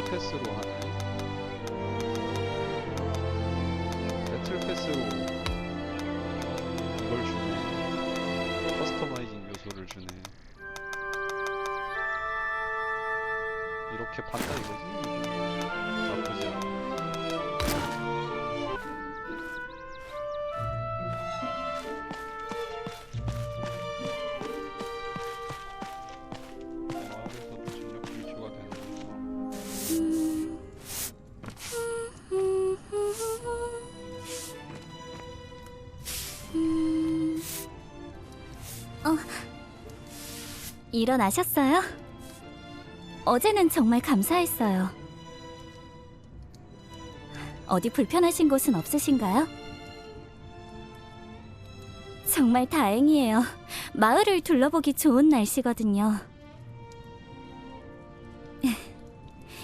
배틀 패스로 하네. 배틀 패스로 이걸 주네. 커스터마이징 요소를 주네. 이렇게 판다 이거지? 일어나셨어요? 어제는 정말 감사했어요. 어디 불편하신 곳은 없으신가요? 정말 다행이에요. 마을을 둘러보기 좋은 날씨거든요.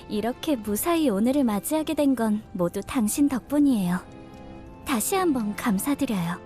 이렇게 무사히 오늘을 맞이하게 된 건 모두 당신 덕분이에요. 다시 한번 감사드려요.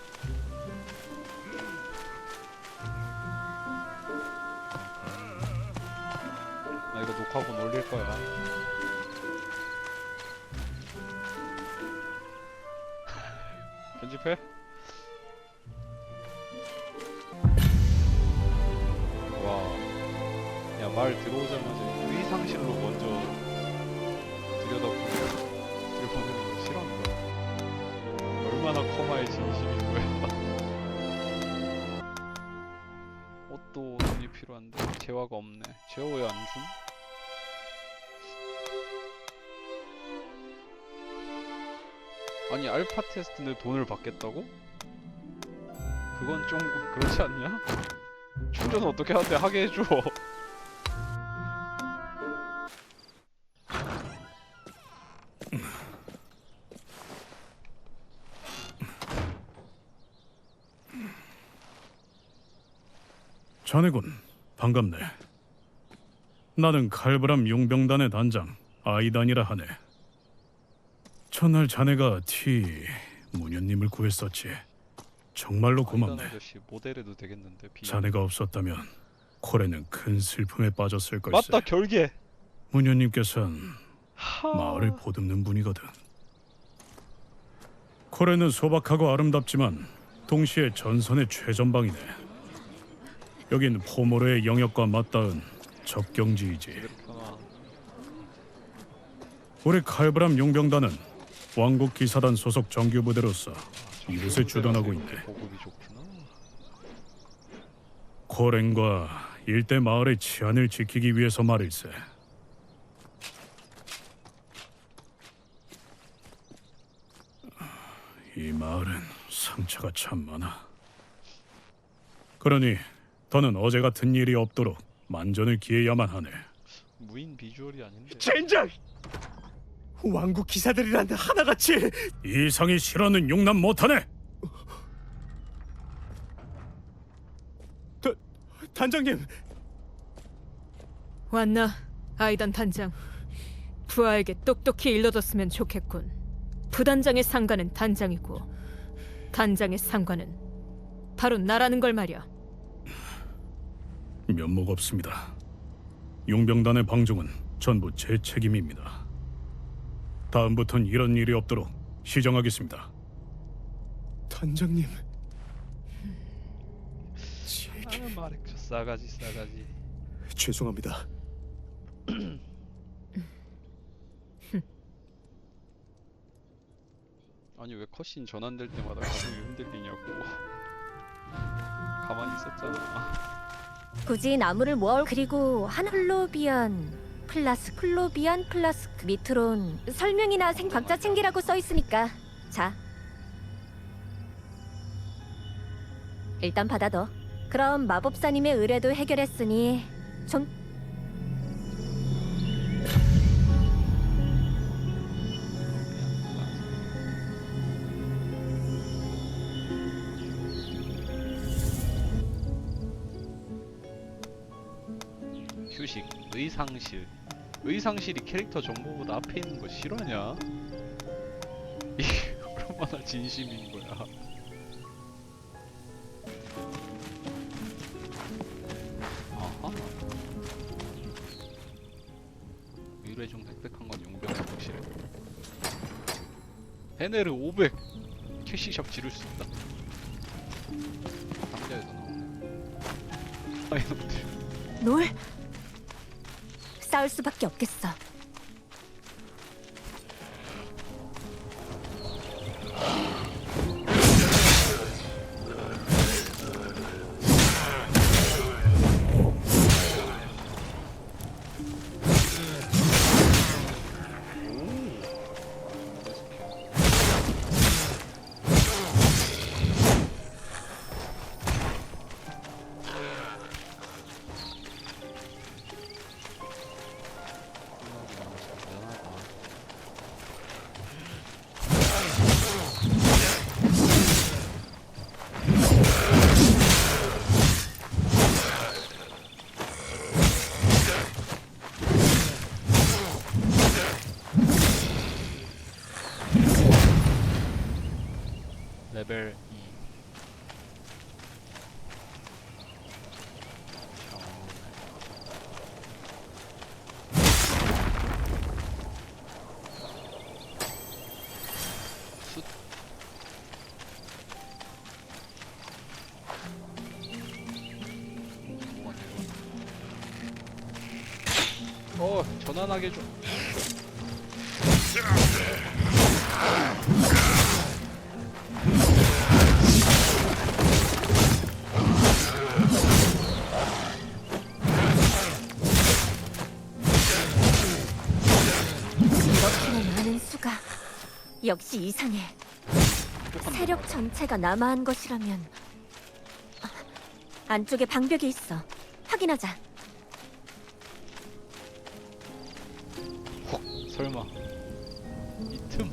녹화본 올릴 거야. 편집해? 와, 야 말 들어오자마자 의상실로 먼저 들여다보는 들여다보는 거 싫어한다. 얼마나 커마의 진심인 거야. 옷도 돈이 필요한데 재화가 없네. 재화 왜안 줌? 아니 알파 테스트인데 돈을 받겠다고? 그건 좀 그렇지 않냐? 충전 어떻게 하는데 하게 해줘 자네군 반갑네. 나는 칼브람 용병단의 단장 아이단이라 하네. 첫날 자네가 티 무녀님을 구했었지. 정말로 고맙네. 아저씨 모델해도 되겠는데 비밀. 자네가 없었다면 코레는 큰 슬픔에 빠졌을 걸세. 맞다 결계 무녀님께선 하... 마을을 보듬는 분이거든. 코레는 소박하고 아름답지만 동시에 전선의 최전방이네. 여긴 포모르의 영역과 맞닿은 접경지이지. 우리 칼브람 용병단은 왕국 기사단 소속 정규 부대로서 이곳에 주둔하고 있네. 코렌과 일대 마을의 치안을 지키기 위해서 말일세. 이 마을은 상처가 참 많아. 그러니 더는 어제 같은 일이 없도록 만전을 기해야만 하네. 무인 비주얼이 아닌데 젠장! 왕국 기사들이란데 하나같이 이상이 실언은 용납 못하네. 단장님 왔나? 아이단 단장. 부하에게 똑똑히 일러줬으면 좋겠군. 부단장의 상관은 단장이고 단장의 상관은 바로 나라는 걸 말이야. 면목 없습니다. 용병단의 방종은 전부 제 책임입니다. 다음부턴 이런 일이 없도록 시정하겠습니다. 단장님. 아 말했죠. 싸가지 싸가지. 죄송합니다. 아니 왜 컷신 전환될 때마다 가슴이 흔들리냐고. 가만히 있었잖아. 굳이 나무를 모아 그리고 한 플로비안 플라스 플로비안 플라스 미트론 설명이나 생 각자 챙기라고 써 있으니까. 자. 일단 받아둬. 그럼 마법사님의 의뢰도 해결했으니 좀 의상실. 의상실이 캐릭터 정보보다 앞에 있는 거 실화냐? 이게 얼마나 진심인 거야? 아하. 의뢰 중 획득한 건 용병 확실해. 헤네르 500 캐시샵 지를 수 있다. 상자에서 나오네. 아이놈들. 놀 싸울 수밖에 없겠어. 레벨 2숫 어, 전환하게 좀. 이렇게나 많은 수가 역시 이상해. 세력 전체가 남아한 것이라면 아, 안쪽에 방벽이 있어. 확인하자. 헉, 설마 이 틈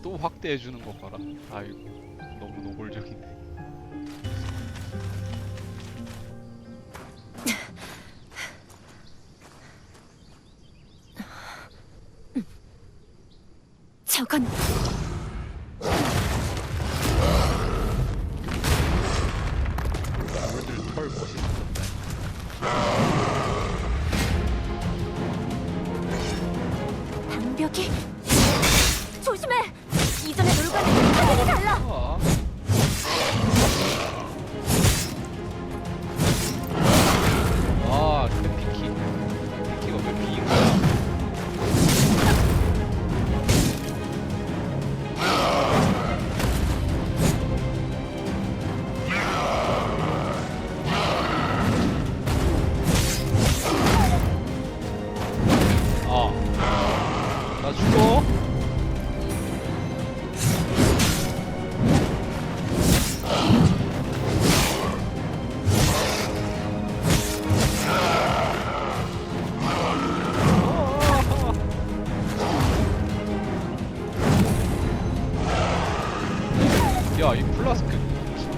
또 확대해 주는 거 봐라. 아이고 너무 노골적이네. 저건 나 죽어. 야, 이 플라스크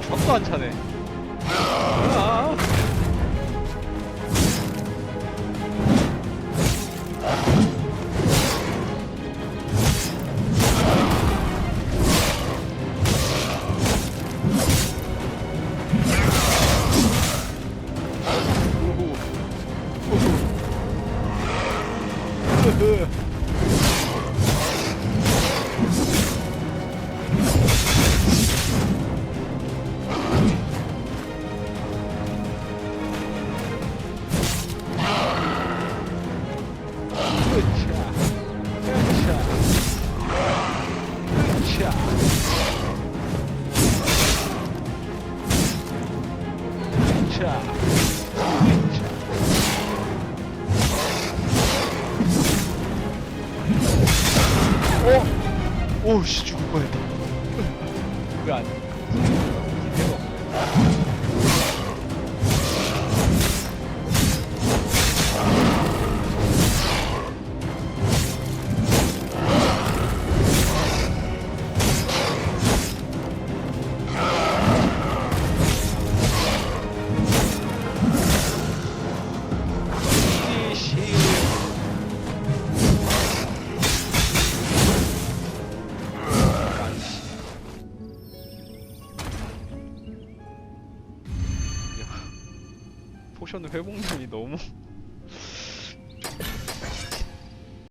전도 안 차네. 아. 오 Ugh. 죽을 뻔했다. 왜안 돼? 대박. 포션 회복량이 너무